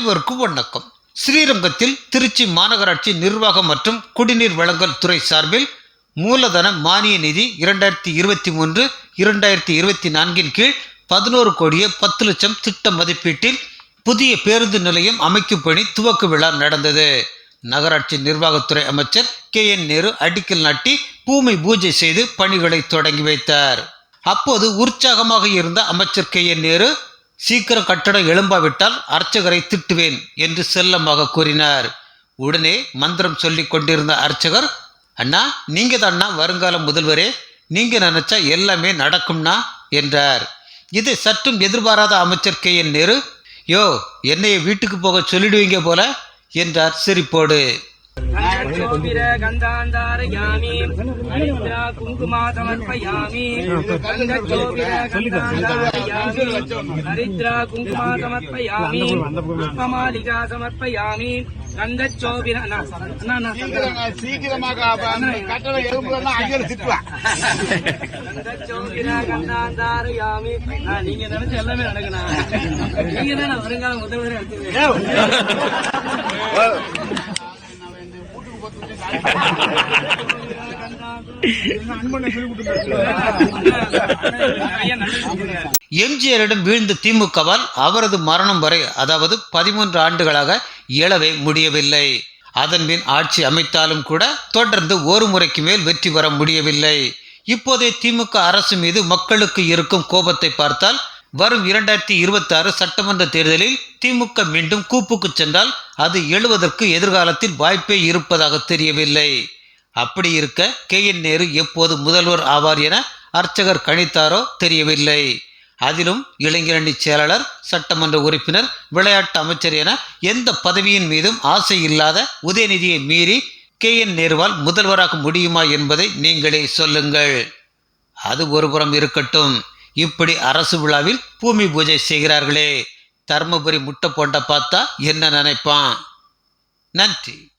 அனைவருக்கும் வணக்கம் ஸ்ரீரங்கத்தில் திருச்சி மாநகராட்சி நிர்வாகம் மற்றும் குடிநீர் வழங்கல் துறை சார்பில் மூலதன மானிய நிதி இரண்டாயிரத்தி இருபத்தி மூன்று இரண்டாயிரத்தி இருபத்தி நான்கின் கீழ் பதினோரு கோடியே பத்து லட்சம் திட்ட மதிப்பீட்டில் புதிய பேருந்து நிலையம் அமைக்கும் பணி துவக்க விழா நடந்தது. நகராட்சி நிர்வாகத்துறை அமைச்சர் கே என் நேரு அடிக்கல் நாட்டி பூமி பூஜை செய்து பணிகளை தொடங்கி வைத்தார். அப்போது உற்சாகமாக இருந்த அமைச்சர் கே என் நேரு சீக்கிரம் கட்டடம் எழும்பாவிட்டால் அர்ச்சகரை திட்டுவேன் என்று செல்லமாக கூறினார். உடனே மந்திரம் சொல்லி கொண்டிருந்த அர்ச்சகர் அண்ணா நீங்க தான்னா வருங்கால முதல்வரே நீங்க நினைச்சா எல்லாமே நடக்கும்னா என்றார். இதை சற்றும் எதிர்பாராத அமைச்சர் கே. என். நேரு. யோ என்னைய வீட்டுக்கு போக சொல்லிடுவீங்க போல என்றார் சிரிப்போடு. கந்தாந்தாரயாமி ஹரித்ரா குங்குமா சமர்ப்பயாமி ஹரித்ரா குங்குமா சமர்ப்பயாமி புஷ்பமாலிகா சமர்ப்பயாமி கந்தாந்தாரயாமி. நீங்க நினைச்ச எல்லாமே நடக்கணும் நீங்க தான் வருங்கால முதல்வரே எம்ஜிஆரிடம் வீழ்ந்த திமுகவால் அவரது மரணம் வரை அதாவது பதிமூன்று ஆண்டுகளாக இயலவே முடியவில்லை. அதன்பின் ஆட்சி அமைத்தாலும் கூட தொடர்ந்து ஒரு முறைக்கு மேல் வெற்றி பெற முடியவில்லை. இப்போதைய திமுக அரசு மீது மக்களுக்கு இருக்கும் கோபத்தை பார்த்தால் வரும் இரண்டாயிரத்தி இருபத்தி ஆறு சட்டமன்ற தேர்தலில் திமுக மீண்டும் கூப்புக்கு சென்றால் அது எழுவதற்கு எதிர்காலத்தில் வாய்ப்பே இருப்பதாக தெரியவில்லை. அப்படி இருக்க கே என் நேரு எப்போது முதல்வர் ஆவார் என அர்ச்சகர் கணித்தாரோ தெரியவில்லை. அதிலும் இளைஞரணி செயலாளர் சட்டமன்ற உறுப்பினர் விளையாட்டு அமைச்சர் என எந்த பதவியின் மீதும் ஆசை இல்லாத உதயநிதியை மீறி கே என் நேருவால் முதல்வராக முடியுமா என்பதை நீங்களே சொல்லுங்கள். அது ஒருபுறம் இருக்கட்டும். இப்படி அரசு விழாவில் பூமி பூஜை செய்கிறார்களே. தர்மபுரி முட்டை போண்ட பார்த்தா என்ன நினைப்பான்? நன்றி.